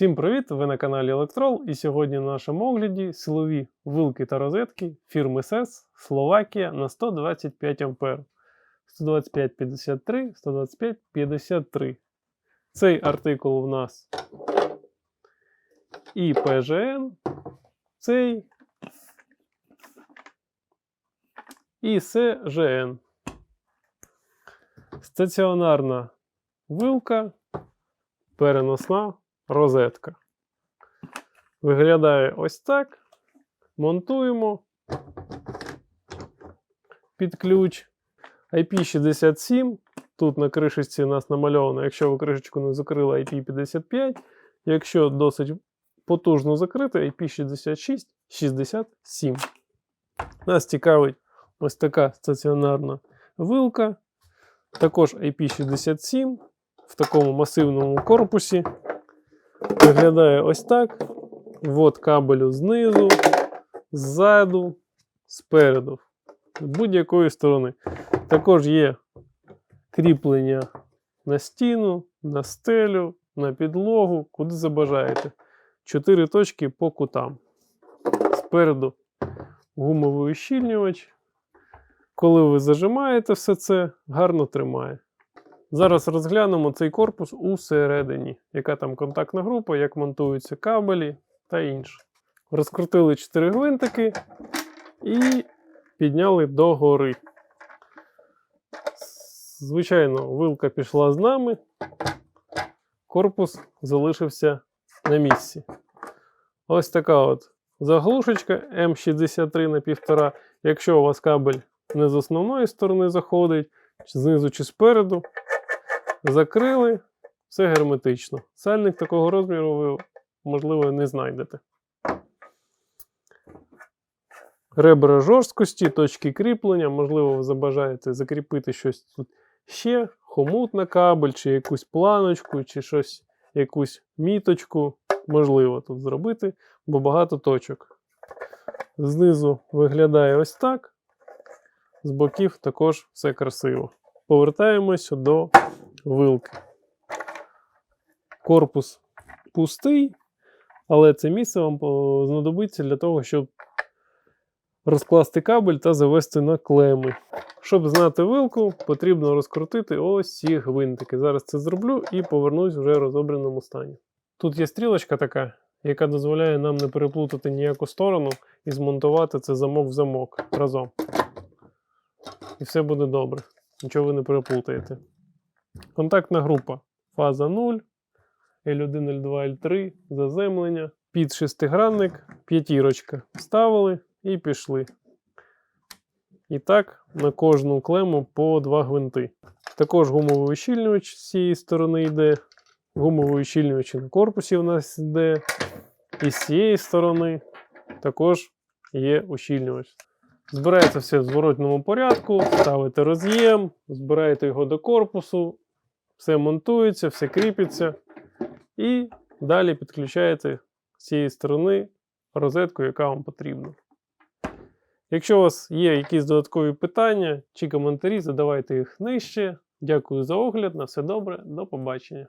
Всім привіт! Ви на каналі Електрол. І сьогодні на нашому огляді силові вилки та розетки фірми SES Словакія на 125 А. 125-53, 125-53. Цей артикул у нас і PGN, цей і CGN. Стаціонарна вилка, переносна розетка. Виглядає ось так. Монтуємо під ключ. IP67. Тут на кришечці у нас намальовано, якщо ви кришечку не закрили IP55. Якщо досить потужно закрити, IP66 67. Нас цікавить ось така стаціонарна вилка. Також IP67 в такому масивному корпусі. Виглядає ось так. Ввод кабелю знизу, ззаду, спереду, будь-якої сторони. Також є кріплення на стіну, на стелю, на підлогу, куди забажаєте. Чотири точки по кутам. Спереду гумовий ущільнювач. Коли ви зажимаєте все це, гарно тримає. Зараз розглянемо цей корпус усередині, яка там контактна група, як монтуються кабелі та інше. Розкрутили 4 гвинтики і підняли догори. Звичайно, вилка пішла з нами, корпус залишився на місці. Ось така от заглушечка М63 на 1,5. Якщо у вас кабель не з основної сторони заходить, чи знизу чи спереду, закрили, все герметично. Сальник такого розміру ви, можливо, не знайдете. Ребра жорсткості, точки кріплення, можливо, ви забажаєте закріпити щось тут ще, хомут на кабель, чи якусь планочку, чи щось, якусь міточку. Можливо тут зробити, бо багато точок. Знизу виглядає ось так. З боків також все красиво. Повертаємося до вилки. Корпус пустий, але це місце вам знадобиться для того, щоб розкласти кабель та завести на клеми. Щоб знати вилку, потрібно розкрутити ось ці гвинтики. Зараз це зроблю і повернусь вже в розобраному стані. Тут є стрілочка така, яка дозволяє нам не переплутати ніяку сторону і змонтувати це замок в замок разом. І все буде добре. Нічого ви не переплутаєте. Контактна група. Фаза 0, L1, L2, L3, заземлення. Під шестигранник, п'ятірочка. Вставили і пішли. І так, на кожну клему по два гвинти. Також гумовий ущільнювач з цієї сторони йде. Гумовий ущільнювач на корпусі у нас йде. І з цієї сторони також є ущільнювач. Збирається все в зворотньому порядку, ставите роз'єм, збираєте його до корпусу, все монтується, все кріпиться. І далі підключаєте з цієї сторони розетку, яка вам потрібна. Якщо у вас є якісь додаткові питання чи коментарі, задавайте їх нижче. Дякую за огляд. На все добре, до побачення.